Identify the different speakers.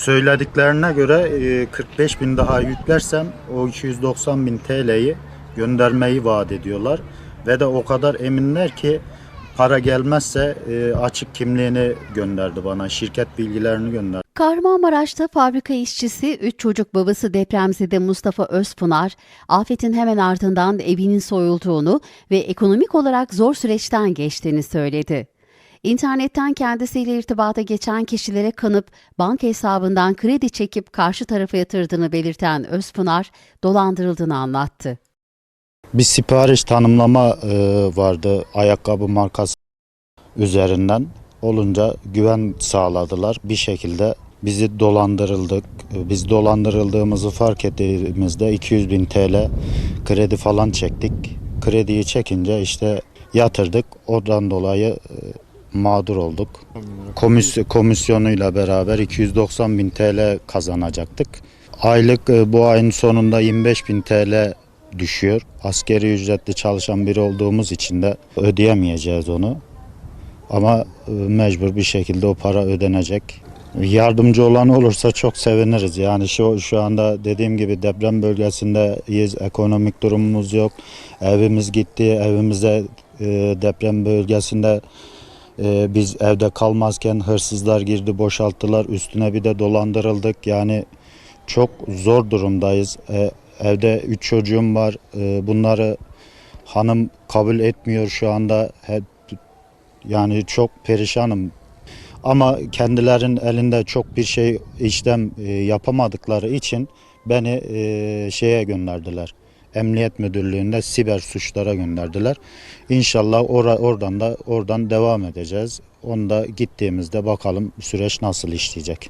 Speaker 1: Söylediklerine göre e, 45 bin daha yüklersem o 290 bin TL'yi göndermeyi vaat ediyorlar. Ve de o kadar eminler ki para gelmezse e, açık kimliğini gönderdi bana, şirket bilgilerini gönderdi.
Speaker 2: Kahramanmaraş'ta fabrika işçisi, 3 çocuk babası depremzede Mustafa Özpınar, afetin hemen ardından evinin soyulduğunu ve ekonomik olarak zor süreçten geçtiğini söyledi. İnternetten kendisiyle irtibata geçen kişilere kanıp banka hesabından kredi çekip karşı tarafa yatırdığını belirten Özpınar, dolandırıldığını anlattı.
Speaker 1: Bir sipariş tanımlama e, vardı ayakkabı markası üzerinden. Olunca güven sağladılar. Bir şekilde bizi dolandırıldık. E, Biz dolandırıldığımızı fark ettiğimizde 200 bin TL kredi falan çektik. Krediyi çekince işte yatırdık. Oradan dolayı e, mağdur olduk. Komis komisyonuyla beraber 290 bin TL kazanacaktık. Aylık e, bu ayın sonunda 25 bin TL düşüyor. Askeri ücretli çalışan biri olduğumuz için de ödeyemeyeceğiz onu. Ama e, mecbur bir şekilde o para ödenecek. Yardımcı olan olursa çok seviniriz. Yani şu şu anda dediğim gibi deprem bölgesindeyiz. Ekonomik durumumuz yok. Evimiz gitti. Evimize e, deprem bölgesinde e, biz evde kalmazken hırsızlar girdi, boşalttılar. Üstüne bir de dolandırıldık. Yani çok zor durumdayız. E, evde üç çocuğum var. E, bunları hanım kabul etmiyor şu anda. Hep, yani çok perişanım. Ama kendilerinin elinde çok bir şey işlem e, yapamadıkları için beni e, şeye gönderdiler. Emniyet Müdürlüğü'nde siber suçlara gönderdiler. İnşallah ora, oradan da oradan devam edeceğiz. Onu da gittiğimizde bakalım süreç nasıl işleyecek.